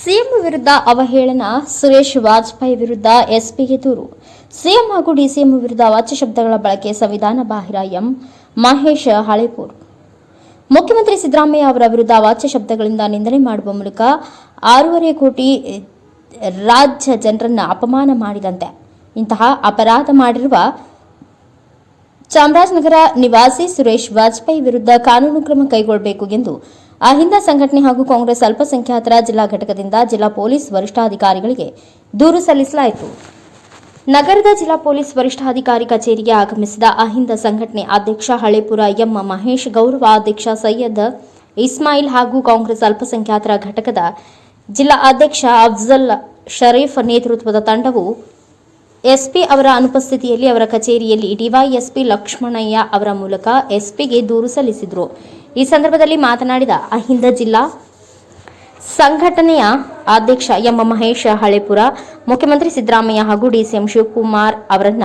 CM ವಿರುದ್ಧ ಅವಹೇಳನ ಸುರೇಶ್ ವಾಜಪೇಯಿ ವಿರುದ್ಧ ಎಸ್ಪಿಗೆ ದೂರು. ಸಿಎಂ ಹಾಗೂ ಡಿಸಿಎಂ ವಿರುದ್ಧ ವಾಚ್ಯ ಶಬ್ದಗಳ ಬಳಕೆ ಸಂವಿಧಾನ ಬಾಹಿರ ಎಂ. ಮಹೇಶ್ ಹಳೇಪೂರ್. ಮುಖ್ಯಮಂತ್ರಿ ಸಿದ್ದರಾಮಯ್ಯ ಅವರ ವಿರುದ್ಧ ವಾಚ್ಯ ಶಬ್ದಗಳಿಂದ ನಿಂದನೆ ಮಾಡುವ ಮೂಲಕ ಆರೂವರೆ ಕೋಟಿ ರಾಜ್ಯ ಜನರನ್ನ ಅಪಮಾನ ಮಾಡಿದಂತೆ. ಇಂತಹ ಅಪರಾಧ ಮಾಡಿರುವ ಚಾಮರಾಜನಗರ ನಿವಾಸಿ ಸುರೇಶ್ ವಾಜಪೇಯಿ ವಿರುದ್ಧ ಕಾನೂನು ಕ್ರಮ ಕೈಗೊಳ್ಳಬೇಕು ಎಂದು ಅಹಿಂದ ಸಂಘಟನೆ ಹಾಗೂ ಕಾಂಗ್ರೆಸ್ ಅಲ್ಪಸಂಖ್ಯಾತರ ಜಿಲ್ಲಾ ಘಟಕದಿಂದ ಜಿಲ್ಲಾ ಪೊಲೀಸ್ ವರಿಷ್ಠಾಧಿಕಾರಿಗಳಿಗೆ ದೂರು ಸಲ್ಲಿಸಲಾಯಿತು. ನಗರದ ಜಿಲ್ಲಾ ಪೊಲೀಸ್ ವರಿಷ್ಠಾಧಿಕಾರಿ ಕಚೇರಿಗೆ ಆಗಮಿಸಿದ ಅಹಿಂದ ಸಂಘಟನೆ ಅಧ್ಯಕ್ಷ ಹಳೇಪುರ ಎಂ ಮಹೇಶ್, ಗೌರವ ಅಧ್ಯಕ್ಷ ಸೈಯದ್ ಇಸ್ಮಾಯಿಲ್ ಹಾಗೂ ಕಾಂಗ್ರೆಸ್ ಅಲ್ಪಸಂಖ್ಯಾತರ ಘಟಕದ ಜಿಲ್ಲಾ ಅಧ್ಯಕ್ಷ ಅಫ್ಜಲ್ ಶರೀಫ್ ನೇತೃತ್ವದ ತಂಡವು ಎಸ್ಪಿ ಅವರ ಅನುಪಸ್ಥಿತಿಯಲ್ಲಿ ಅವರ ಕಚೇರಿಯಲ್ಲಿ ಡಿವೈಎಸ್ಪಿ ಲಕ್ಷ್ಮಣಯ್ಯ ಅವರ ಮೂಲಕ ಎಸ್ಪಿಗೆ ದೂರು ಸಲ್ಲಿಸಿದರು. ಈ ಸಂದರ್ಭದಲ್ಲಿ ಮಾತನಾಡಿದ ಅಹಿಂದ ಜಿಲ್ಲಾ ಸಂಘಟನೆಯ ಅಧ್ಯಕ್ಷ ಎಂ ಮಹೇಶ್ ಹಳೆಪುರ, ಮುಖ್ಯಮಂತ್ರಿ ಸಿದ್ದರಾಮಯ್ಯ ಹಾಗೂ ಡಿಸಿಎಂ ಶಿವಕುಮಾರ್ ಅವರನ್ನ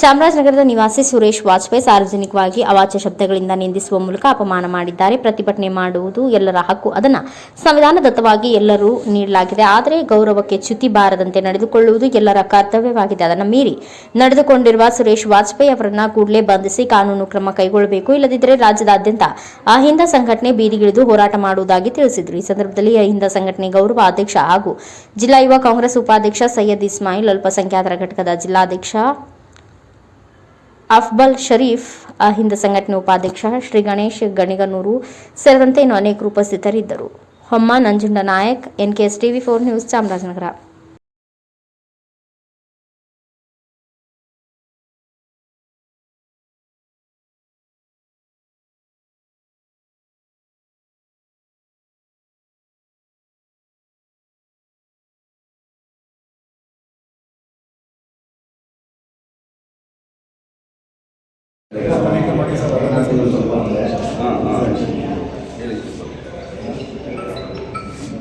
ಚಾಮರಾಜನಗರದ ನಿವಾಸಿ ಸುರೇಶ್ ವಾಜಪೇಯಿ ಸಾರ್ವಜನಿಕವಾಗಿ ಅವಾಚ್ಯ ಶಬ್ದಗಳಿಂದ ನಿಂದಿಸುವ ಮೂಲಕ ಅಪಮಾನ ಮಾಡಿದ್ದಾರೆ. ಪ್ರತಿಭಟನೆ ಮಾಡುವುದು ಎಲ್ಲರ ಹಕ್ಕು. ಅದನ್ನು ಸಂವಿಧಾನದತ್ತವಾಗಿ ಎಲ್ಲರೂ ನೀಡಲಾಗಿದೆ. ಆದರೆ ಗೌರವಕ್ಕೆ ಚ್ಯುತಿ ಬಾರದಂತೆ ನಡೆದುಕೊಳ್ಳುವುದು ಎಲ್ಲರ ಕರ್ತವ್ಯವಾಗಿದೆ. ಅದನ್ನು ಮೀರಿ ನಡೆದುಕೊಂಡಿರುವ ಸುರೇಶ್ ವಾಜಪೇಯಿ ಅವರನ್ನ ಕೂಡಲೇ ಬಂಧಿಸಿ ಕಾನೂನು ಕ್ರಮ ಕೈಗೊಳ್ಳಬೇಕು. ಇಲ್ಲದಿದ್ದರೆ ರಾಜ್ಯದಾದ್ಯಂತ ಅಹಿಂದ ಸಂಘಟನೆ ಬೀದಿಗಿಳಿದು ಹೋರಾಟ ಮಾಡುವುದಾಗಿ ತಿಳಿಸಿದರು. ಈ ಸಂದರ್ಭದಲ್ಲಿ ಅಹಿಂದ ಸಂಘಟನೆ ಗೌರವ ಅಧ್ಯಕ್ಷ ಹಾಗೂ ಜಿಲ್ಲಾ ಯುವ ಕಾಂಗ್ರೆಸ್ ಉಪಾಧ್ಯಕ್ಷ ಸೈಯದ್ ಇಸ್ಮಾಯಿಲ್, ಅಲ್ಪಸಂಖ್ಯಾತರ ಘಟಕದ ಜಿಲ್ಲಾಧ್ಯಕ್ಷ ಅಫ್ಬಲ್ ಶರೀಫ್ ಅಹಿಂದ ಸಂಘಟನೆ ಉಪಾಧ್ಯಕ್ಷ ಶ್ರೀ ಗಣೇಶ್ ಗಣಿಗನೂರು ಸೇರಿದಂತೆ ಇನ್ನು ಅನೇಕರು ಉಪಸ್ಥಿತರಿದ್ದರು. ಹೊಮ್ಮ Nanjunda Nayak N K S TV, four news Chamarajanagar.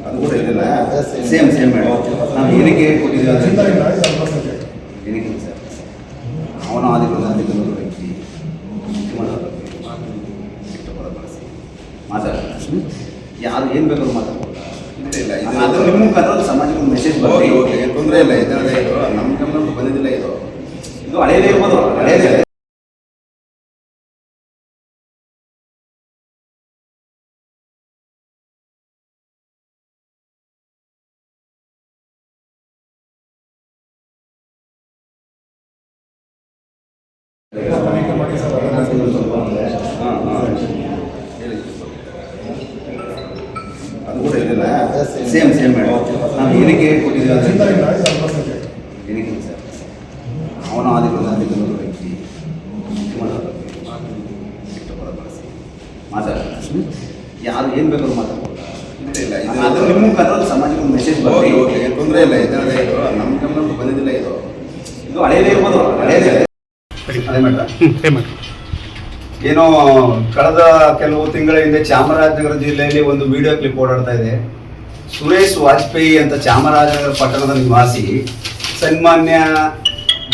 ಅದು ಕೂಡ ಇದೆಯಲ್ಲ ಸೇಮ್ ಸೇಮ್ ಮೇಡಮ್. ನಾವು ಏನಕ್ಕೆ ಕೊಟ್ಟಿದ್ದೀವಿ ಏನಕ್ಕೆ ಸರ್? ಅವನ ಆದಿಗಳು ಆದಿಗಳು ವ್ಯಕ್ತಿ ಮುಖ್ಯಮಂತ್ರಿ ಪದ ಬಳಸಿ ಮಾತಾಡ್ತಾರೆ ಯಾರು ಏನು ಬೇಕಾದ್ರೂ ಮಾತಾಡ್ಬೋದು ಇಲ್ಲ ಇದು ಅದು ನಿಮ್ಮ ಮುಖಾಂತರ ಸಮಾಜಕ್ಕೆ ಒಂದು ಮೆಸೇಜ್ ಬರಲಿ. ಓಕೆ ತೊಂದರೆ ಇಲ್ಲ ಇದರಲ್ಲಿ ಇದು ನಮ್ಮ ಗಮನಕ್ಕೆ ಬಂದಿದ್ದಿಲ್ಲ ಇದು. ಇದು ಹಳೇದೇ ಇರ್ಬೋದು ಹಳೇದೇ. ಹಾಂ ಹಾಂ ಹೇಳಿ ಅದು ಕೂಡ ಇದೆಯಲ್ಲ ಸೇಮ್ ಸೇಮ್ ಮೇಡಮ್ ನಾವು ಏನಕ್ಕೆ ಕೊಟ್ಟಿದ್ದೀವಿ ಅಂದರೆ ಏನಕ್ಕೆ ಸರ್ ಅವನ ಆದಿಗಳು ಆದಿಗಳು ವ್ಯಕ್ತಿ ಮುಖ್ಯಮಂತ್ರಿ ಕೆಟ್ಟ ಪದ ಬಳಸಿ ಮಾತಾಡ್ತಾರೆ ಯಾರು ಏನು ಬೇಕಾದ್ರೂ ಮಾತಾಡ್ಬೋದು ಇಲ್ಲ ಇದು ಅದು ನಿಮ್ಮ ಮುಖಾಂತರ ಸಮಾಜಕ್ಕೆ ಒಂದು ಮೆಸೇಜ್ ಓಕೆ ಬರಲಿ ಓಕೆ ತೊಂದರೆ ಇಲ್ಲ ಇದರಲ್ಲಿ ಇದು ನಮ್ಮ ಗಮನಕ್ಕೆ ಬಂದಿದ್ದಿಲ್ಲ ಇದು ಇದು ಹಳೇದೇ ಇರ್ಬೋದು ಹಳೇದೇ ಮೇಡಮ್ ಏನೋ ಕಳೆದ ಕೆಲವು ತಿಂಗಳ ಹಿಂದೆ ಚಾಮರಾಜನಗರ ಜಿಲ್ಲೆಯಲ್ಲಿ ಒಂದು ವಿಡಿಯೋ ಕ್ಲಿಪ್ ಓಡಾಡ್ತಾ ಇದೆ. ಸುರೇಶ್ ವಾಜಪೇಯಿ ಅಂತ ಚಾಮರಾಜನಗರ ಪಟ್ಟಣದ ನಿವಾಸಿ ಸನ್ಮಾನ್ಯ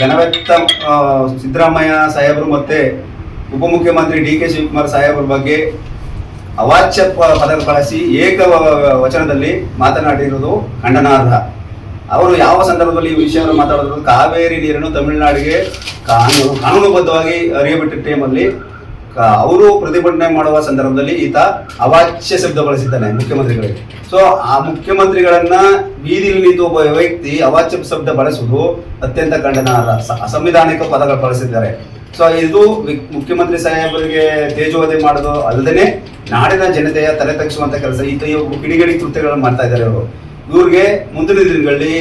ಘನವ್ಯಕ್ತ ಸಿದ್ದರಾಮಯ್ಯ ಸಾಹೇಬರು ಮತ್ತೆ ಉಪಮುಖ್ಯಮಂತ್ರಿ ಡಿ ಕೆ ಶಿವಕುಮಾರ್ ಸಾಹೇಬರ ಬಗ್ಗೆ ಅವಾಚ್ಯ ಪದ ಬಳಸಿ ಏಕ ವಚನದಲ್ಲಿ ಮಾತನಾಡಿರುವುದು ಖಂಡನಾರ್ಹ. ಅವರು ಯಾವ ಸಂದರ್ಭದಲ್ಲಿ ಈ ವಿಷಯವನ್ನು ಮಾತಾಡಿದ್ರು ಕಾವೇರಿ ನೀರನ್ನು ತಮಿಳುನಾಡಿಗೆ ಕಾನೂನು, ಕಾನೂನುಬದ್ಧವಾಗಿ ಅರಿಯಬಿಟ್ಟ ಟೈಮಲ್ಲಿ ಅವರು ಪ್ರತಿಭಟನೆ ಮಾಡುವ ಸಂದರ್ಭದಲ್ಲಿ ಈತ ಅವಾಚ್ಯ ಶಬ್ದ ಬಳಸಿದ್ದಾನೆ ಮುಖ್ಯಮಂತ್ರಿಗಳಿಗೆ. ಸೊ ಆ ಮುಖ್ಯಮಂತ್ರಿಗಳನ್ನ ಬೀದಿಯಲ್ಲಿ ನಿಂತು ಒಬ್ಬ ವ್ಯಕ್ತಿ ಅವಾಚ್ಯ ಶಬ್ದ ಬಳಸುವುದು ಅತ್ಯಂತ ಖಂಡನಾರ್ಹ ಅಸಂವಿಧಾನಿಕ ಪದಗಳು ಬಳಸಿದ್ದಾರೆ. ಸೊ ಇದು ಮುಖ್ಯಮಂತ್ರಿ ಸಾಹೇಬರಿಗೆ ತೇಜೋವಧೆ ಮಾಡೋದು ಅಲ್ಲದೆ ನಾಡಿನ ಜನತೆಯ ತಲೆ ತಗ್ಗಿಸುವಂತ ಕೆಲಸ. ಈತ ಕಿಡಿಗೇಡಿ ಕೃತ್ಯಗಳನ್ನು ಮಾಡ್ತಾ ಇದ್ದಾರೆ ಇವರು ಇವ್ರಿಗೆ ಮುಂದಿನ ದಿನಗಳಲ್ಲಿ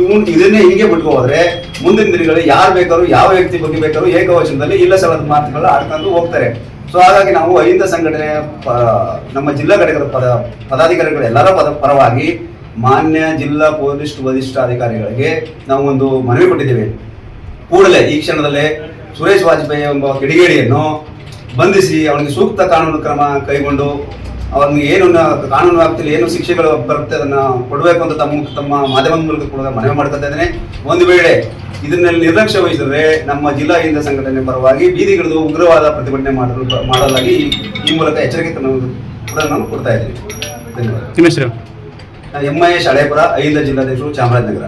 ಇವನ್ ಇದನ್ನೇ ಹೀಗೆ ಬಿಟ್ಕೊ ಹೋದ್ರೆ ಮುಂದಿನ ದಿನಗಳಲ್ಲಿ ಯಾರು ಬೇಕಾದ್ರು, ಯಾವ ವ್ಯಕ್ತಿ ಬಗ್ಗೆ ಬೇಕಾದ್ರು ಏಕವಚನದಲ್ಲಿ ಇಲ್ಲ ಸಲದ ಮಾತುಗಳ ಆಡ್ಕೊಂಡು ಹೋಗ್ತಾರೆ. ಸೊ ಹಾಗಾಗಿ ನಾವು ಅಹಿಂದ ಸಂಘಟನೆ ನಮ್ಮ ಜಿಲ್ಲಾ ಘಟಕದ ಪದ, ಪದಾಧಿಕಾರಿಗಳು ಎಲ್ಲರ ಪದ ಪರವಾಗಿ ಮಾನ್ಯ ಜಿಲ್ಲಾ ಪೊಲೀಸ್ ವರಿಷ್ಠಾಧಿಕಾರಿಗಳಿಗೆ ನಾವು ಒಂದು ಮನವಿ ಕೊಟ್ಟಿದ್ದೇವೆ. ಕೂಡಲೇ ಈ ಕ್ಷಣದಲ್ಲೇ ಸುರೇಶ್ ವಾಜಪೇಯಿ ಎಂಬ ಕಿಡಿಗೇಡಿಯನ್ನು ಬಂಧಿಸಿ ಅವನಿಗೆ ಸೂಕ್ತ ಕಾನೂನು ಕ್ರಮ ಕೈಗೊಂಡು ಅವನಿಗೆ ಏನು ಕಾನೂನು ವ್ಯಾಪ್ತಿಯಲ್ಲಿ ಏನು ಶಿಕ್ಷೆಗಳು ಬರುತ್ತೆ ಅದನ್ನ ಕೊಡಬೇಕು ಅಂತ ತಮ್ಮ ತಮ್ಮ ಮಾಧ್ಯಮದ ಮೂಲಕ ಕೂಡ ಮನವಿ ಮಾಡ್ತಾ ಇದ್ದೇನೆ. ಒಂದು ವೇಳೆ ಇದನ್ನಲ್ಲಿ ನಿರ್ಲಕ್ಷ್ಯ ವಹಿಸಿದ್ರೆ ನಮ್ಮ ಜಿಲ್ಲಾ ಹಿಂದ ಸಂಘಟನೆ ಪರವಾಗಿ ಬೀದಿಗಳದು ಉಗ್ರವಾದ ಪ್ರತಿಭಟನೆ ಮಾಡಲು ಮಾಡಲಾಗಿ ಈ- ಮೂಲಕ ಎಚ್ಚರಿಕೆ ಕೂಡ ನಾನು ಕೊಡ್ತಾ ಇದ್ದೀನಿ. ಧನ್ಯವಾದ. ಎಂ ಐ ಎಸ್ ಹಳೇಪುರ ಐದ ಜಿಲ್ಲಾಧ್ಯಕ್ಷರು ಚಾಮರಾಜನಗರ.